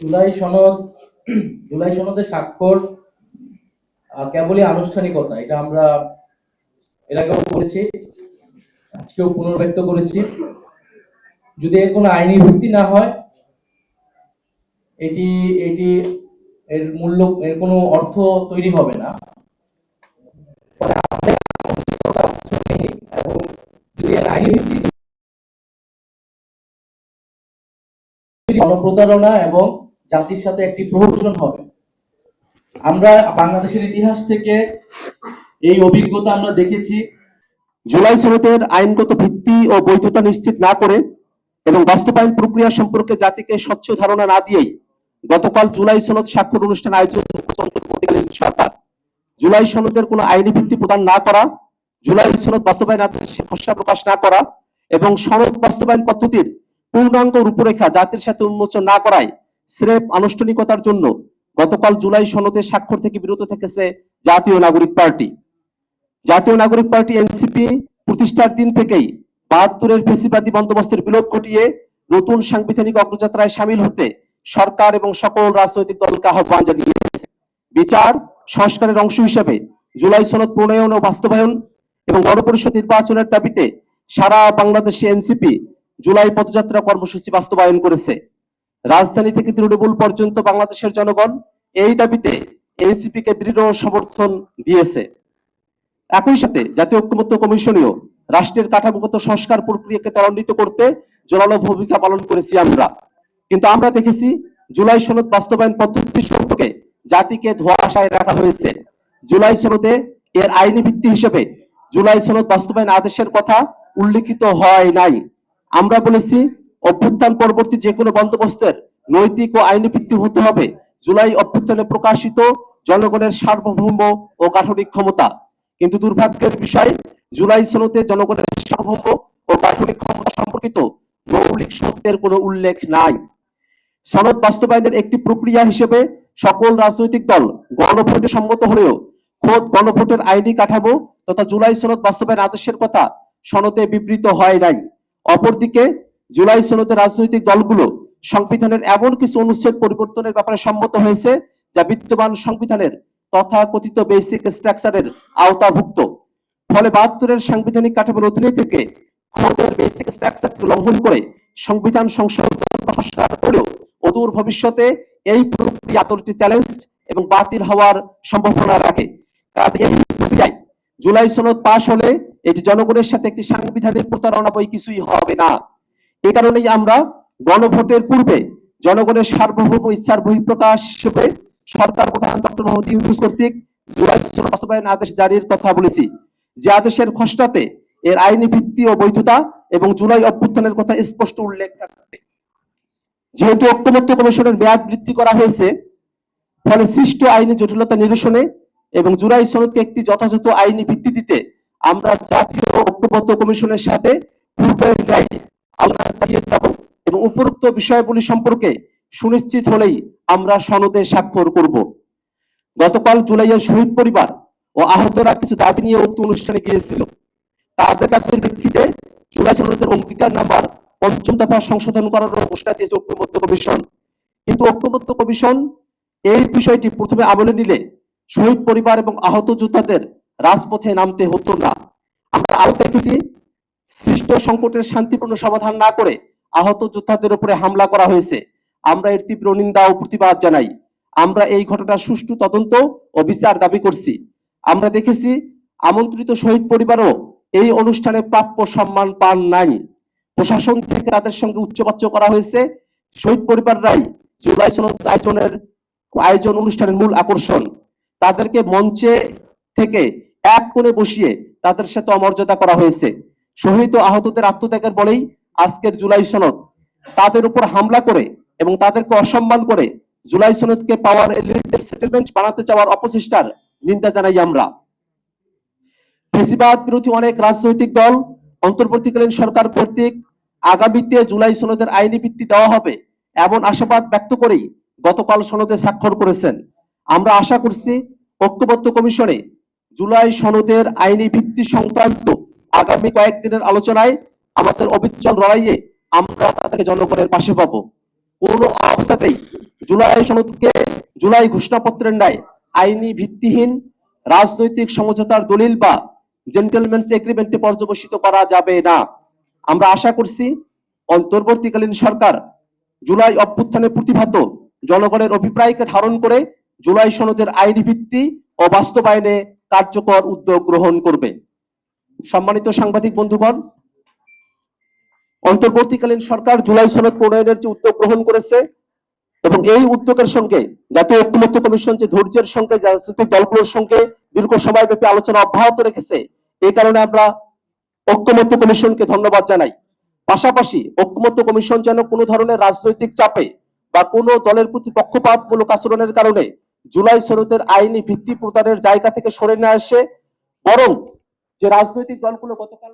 জুলাই সনদ, জুলাই সনদে স্বাক্ষর কেবলই আনুষ্ঠানিকতা, এটা আমরা এর আগেও করেছি আজকেও পুনর্ব্যক্ত করেছি। যদি এর কোনো আইনি ভিত্তি না হয়, এটি এটি এর মূল্য, এর কোনো অর্থ তৈরি হবে না। গণপ্রতারণা এবং জাতির সাথে একটি প্রহসন হবে। আমরা বাংলাদেশের ইতিহাস থেকে এই অভিজ্ঞতা আমরা দেখেছি। জুলাই সনদের আইনগত ভিত্তি ও বৈধতা নিশ্চিত না করে এবং বাস্তবায়ন প্রক্রিয়া সম্পর্কে জাতিকে স্বচ্ছ ধারণা না দিয়েই গতকাল জুলাই সনদ স্বাক্ষর অনুষ্ঠান আয়োজন সরকার জুলাই সনদের কোনো আইনি ভিত্তি প্রদান না করা, জুলাই সনদ বাস্তবায়ন খসড়া প্রকাশ না করা এবং সনদ বাস্তবায়ন পদ্ধতির পূর্ণাঙ্গ রূপরেখা জাতির সাথে উন্মোচন না করায় স্রেফ আনুষ্ঠানিকতার জন্য গতকাল জুলাই সনদে স্বাক্ষর থেকে বিরত থেকেছে জাতীয় নাগরিক পার্টি। জাতীয় নাগরিক পার্টি এনসিপি প্রতিষ্ঠার দিন থেকেই বাহাত্তরের ফেসিবাদী বন্দোবস্তের বিলোপ ঘটিয়ে নতুন সাংবিধানিক অগ্রযাত্রায় সামিল হতে সরকার এবং সকল রাজনৈতিক দলকে আহ্বান জানিয়েছে। বিচার সংস্কারের অংশ হিসেবে জুলাই সনদ প্রণয়ন ও বাস্তবায়ন এবং গণপরিষদ নির্বাচনের দাবিতে সারা বাংলাদেশে এনসিপি জুলাই পদযাত্রা কর্মসূচি বাস্তবায়ন করেছে। রাজধানী থেকে তৃণমূল পর্যন্ত বাংলাদেশের জনগণ এই দাবিতে এনসিপি কে দৃঢ় সমর্থন দিয়েছে। একই সাথে জাতীয় ঐক্যমত্য কমিশনীয় রাষ্ট্রের কাঠামোগত সংস্কার প্রক্রিয়াকে ত্বরান্বিত করতে জোরালো ভূমিকা পালন করেছি আমরা। কিন্তু আমরা দেখেছি জুলাই সনদ বাস্তবায়ন পদ্ধতি সম্পর্কে জাতিকে ধোয়াশায় রাখা হয়েছে। জুলাই সনদে এর আইনি ভিত্তি হিসেবে জুলাই সনদ বাস্তবায়ন আদেশের কথা উল্লেখিত হয় নাই। আমরা বলেছি অভ্যুত্থান পরবর্তী যে কোনো বন্দোবস্তের নৈতিক ও আইনি ভিত্তি হতে হবে। জুলাই অভ্যুত্থানে প্রকাশিত জনগণের সার্বভৌম ও গাঠনিক ক্ষমতা। কিন্তু দুর্ভাগ্যের বিষয়, জুলাই সনদে জনগণের সার্বভৌম ও গাঠনিক ক্ষমতা সম্পর্কিত মৌলিক সত্যের কোনো উল্লেখ নাই। সনদ বাস্তবায়নের একটি প্রক্রিয়া হিসেবে সকল রাজনৈতিক দল গণভোটে সম্মত হলেও খোদ গণভোটের আইনি কাঠামো তথা জুলাই সনদ বাস্তবায়ন আদেশের কথা সনদে বিবৃত হয় নাই। অপরদিকে জুলাই সনদে রাজনৈতিক দলগুলো সংবিধানের এমন কিছু অনুচ্ছেদ পরিবর্তনের ব্যাপারে সম্মত হয়েছে, যা বিদ্যমান সংবিধানের তথাকথিত বেসিক স্ট্রাকচারের আওতাভুক্ত। ফলে বাহাত্তরের সাংবিধানিক কাঠামোর অধীনে থেকে ক্ষমতার বেসিক স্ট্রাকচার লঙ্ঘন করে সংবিধান সংস্কার করেও অদূর ভবিষ্যতে এই প্রক্রিয়া আতরটি চ্যালেঞ্জ এবং বাতিল হওয়ার সম্ভাবনা রাখে। কাজে জুলাই সনদ পাশ হলে এটি জনগণের সাথে একটি সাংবিধানিক প্রতারণা বই কিছুই হবে না। এই কারণেই আমরা গণভোটের পূর্বে জনগণের সার্বভৌম ইচ্ছার বহিঃপ্রকাশ হিসেবে সরকার প্রধান ডক্টর মোহাম্মদ ইউনুস কর্তৃক বাস্তবায়ন আদেশ জারির কথা বলেছি। যে আদেশের খসড়াতে এর আইনি ভিত্তি ও বৈধতা এবং জুলাই অভ্যুত্থানের কথা স্পষ্ট উল্লেখ থাকবে। যেহেতু ঐক্যমত্য কমিশনের মেয়াদ বৃদ্ধি করা হয়েছে, ফলে সৃষ্ট আইনি জটিলতা নিরসনে এবং জুলাই সনদকে একটি যথাযথ আইনি ভিত্তি দিতে আমরা জাতীয় ঐক্যবদ্ধ কমিশনের সাথে পূর্বের আলোচনা চালিয়ে যাব এবং উপরোক্ত বিষয়গুলি সম্পর্কে সুনিশ্চিত হলেই আমরা সনদে স্বাক্ষর করব। গতকাল জুলাইয়ের শহীদ পরিবার ও আহতরা কিছু দাবি নিয়ে উক্ত অনুষ্ঠানে গিয়েছিল। তাদের দাবির প্রেক্ষিতে জুলাই সনদের অঙ্গীকার নাম্বার পঞ্চম দফা সংশোধন করার ঘোষণা দিয়েছে ঐক্যমত্য কমিশন। কিন্তু ঐক্যমত্য কমিশন এই বিষয়টি প্রথমে আমলে নিলে শহীদ পরিবার এবং আহত যোদ্ধাদের রাজপথে নামতে হতো না। আমরা আরও দেখেছি সৃষ্ট সংকটের শান্তিপূর্ণ সমাধান না করে আহত যোদ্ধাদের উপরে হামলা করা হয়েছে। আমরা এর তীব্র নিন্দা ও প্রতিবাদ জানাই। আমরা এই ঘটনার সুষ্ঠু তদন্ত ও বিচার দাবি করছি। আমরা দেখেছি আমন্ত্রিত শহীদ পরিবারও এই অনুষ্ঠানে প্রাপ্য সম্মান পান নাই। প্রশাসন থেকে তাদের সঙ্গে উচ্চবাচ্য করা হয়েছে। শহীদ পরিবাররাই জুলাই সনদ আয়োজনের আয়োজন অনুষ্ঠানের মূল আকর্ষণ। তাদেরকে মঞ্চে থেকে এক কোণে বসিয়ে তাদের সাথে অমর্যাদা করা হয়েছে। শহীদ আহতদের আত্মত্যাগের বলেই আজকের জুলাই সনদ। তাদের উপর হামলা করে এবং তাদেরকে অসম্মান করে জুলাই সনদকে পাওয়ার এলিটদের সেটেলমেন্ট বানাতে চাওয়ার অপচেষ্টার নিন্দা জানাই আমরা। ফেসিবাদ বিরোধী অনেক রাজনৈতিক দল অন্তর্বর্তীকালীন সরকার কর্তৃক আগামীতে জুলাই সনদের আইনি ভিত্তি দেওয়া হবে এমন আশাবাদ ব্যক্ত করেই গতকাল সনদে স্বাক্ষর করেছেন। আমরা আশা করছি ঐক্যবদ্ধ কমিশনে জুলাই সনদের আইনি ভিত্তি সংক্রান্ত আগামী কয়েকদিনের আলোচনায় আমাদের অবিচল লড়াইয়ে আমরা তাদেরকে জনগণের পাশে পাবো। কোনো অবস্থাতেই জুলাই সনদকে জুলাই ঘোষণাপত্রের ন্যায় আইনি ভিত্তিহীন রাজনৈতিক সমঝোতার দলিল বা জেন্টেলম্যানস এগ্রিমেন্টে পর্যবসিত করা যাবে না। আমরা আশা করছি অন্তর্বর্তীকালীন সরকার জুলাই অভ্যুত্থানে প্রতিভাত জনগণের অভিপ্রায়কে ধারণ করে জুলাই সনদের আইনি ভিত্তি ও বাস্তবায়নে কার্যকর উদ্যোগ গ্রহণ করবে। সম্মানিত সাংবাদিক বন্ধুগণ, অন্তর্বর্তীকালীন সরকার জুলাই সনদ প্রণয়নের যে উদ্যোগ গ্রহণ করেছে এবং এই উদ্যোগের সঙ্গে জাতীয় ঐক্যমত্য কমিশন যে ধৈর্যের সঙ্গে রাজনৈতিক দলগুলোর সঙ্গে দীর্ঘ সময়ব্যাপী আলোচনা অব্যাহত রেখেছে, এই কারণে আমরা ঐক্যমত্য কমিশনকে ধন্যবাদ জানাই। পাশাপাশি ঐক্যমত্য কমিশন যেন কোনো ধরনের রাজনৈতিক চাপে বা কোনো দলের প্রতি পক্ষপাতমূলক আচরণের কারণে জুলাই সনদের আইনি ভিত্তি প্রদানের জায়গা থেকে সরে না আসে বরং যে রাজনৈতিক দলগুলো গতকাল